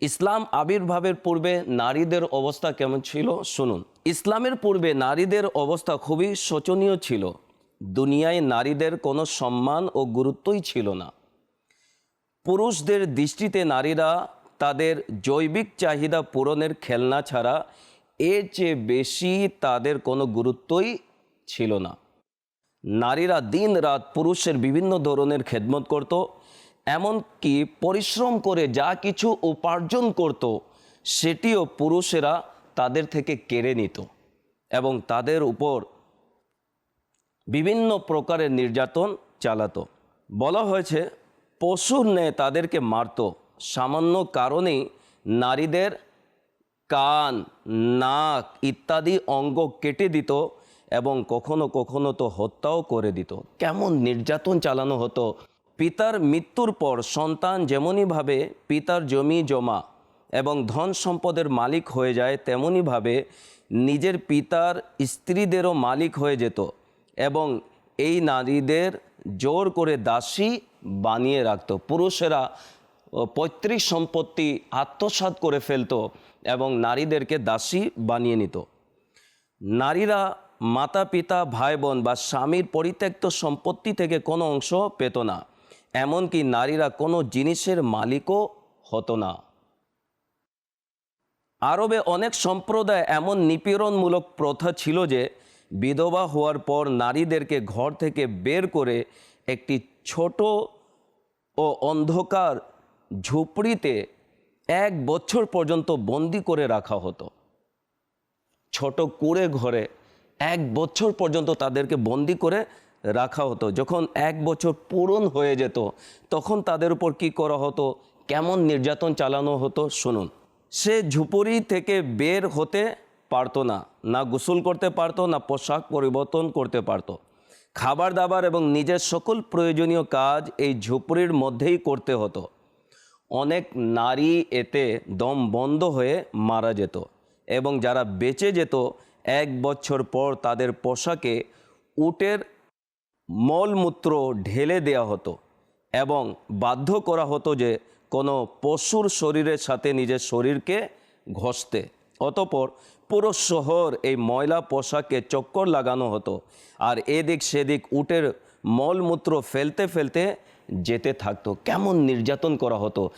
ইসলাম আবির্ভাবের পূর্বে নারীদের অবস্থা কেমন ছিল? শুনুন। ইসলামের পূর্বে নারীদের অবস্থা খুবই শোচনীয় ছিল। দুনিয়ায় নারীদের কোনো সম্মান ও গুরুত্বই ছিল না। পুরুষদের দৃষ্টিতে নারীরা তাদের জৈবিক চাহিদা পূরণের খেলনা ছাড়া এর চেয়ে বেশি তাদের কোনো গুরুত্বই ছিল না। নারীরা দিন রাত পুরুষের বিভিন্ন ধরনের খেদমত করত। এমনকি পরিশ্রম করে যা কিছু উপার্জন করত, সেটিও পুরুষেরা তাদের থেকে কেড়ে নিত এবং তাদের উপর বিভিন্ন প্রকারের নির্যাতন চালাতো। বলা হয়েছে, পশুর ন্যায় তাদেরকে মারত। সামান্য কারণেই নারীদের কান, নাক ইত্যাদি অঙ্গ কেটে দিত এবং কখনো কখনো তো হত্যাও করে দিত। কেমন নির্যাতন চালানো হতো পিতার মৃত্যুর পর সন্তান যেমনইভাবে পিতার জমি জমা এবং ধন সম্পদের মালিক হয়ে যায়, তেমনইভাবে নিজের পিতার স্ত্রীদেরও মালিক হয়ে যেত এবং এই নারীদের জোর করে দাসী বানিয়ে রাখত। পুরুষেরা পৈতৃক সম্পত্তি আত্মসাৎ করে ফেলত এবং নারীদেরকে দাসী বানিয়ে নিত। নারীরা মাতা পিতা ভাই বোন বা স্বামীর পরিত্যক্ত সম্পত্তি থেকে কোনো অংশ পেত না। এমনকি নারীরা কোনো জিনিসের মালিকও হতো না। আরবে অনেক সম্প্রদায় এমন নিপীড়নমূলক প্রথা ছিল যে, বিধবা হওয়ার পর নারীদেরকে ঘর থেকে বের করে একটি ছোট ও অন্ধকার ঝুপড়িতে এক বছর পর্যন্ত বন্দি করে রাখা হতো। ছোট কুড়ে ঘরে এক বছর পর্যন্ত তাদেরকে বন্দি করে রাখা হতো। যখন এক বছর পূরণ হয়ে যেত, তখন তাদের উপর কি করা হতো? কেমন নির্যাতন চালানো হতো? শুনুন। সে ঝুপড়ি থেকে বের হতে পারতো না না গোসল করতে পারতো, না পোশাক পরিবর্তন করতে পারতো। খাবার দাবার এবং নিজের সকল প্রয়োজনীয় কাজ এই ঝুপড়ির মধ্যেই করতে হতো। অনেক নারী এতে দম বন্ধ হয়ে মারা যেত এবং যারা বেঁচে যেত, এক বছর পর তাদের পোশাকে উটের মলমূত্র ঢেলে দেওয়া হতো এবং বাধ্য করা হতো যে কোনো পশুর শরীরের সাথে নিজের শরীরকে ঘষতে। অতপর পুরো শহর এই ময়লা পোশাকে চক্কর লাগানো হতো আর এদিক সেদিক উটের মলমূত্র ফেলতে ফেলতে যেতে থাকতো। কেমন নির্যাতন করা হতো।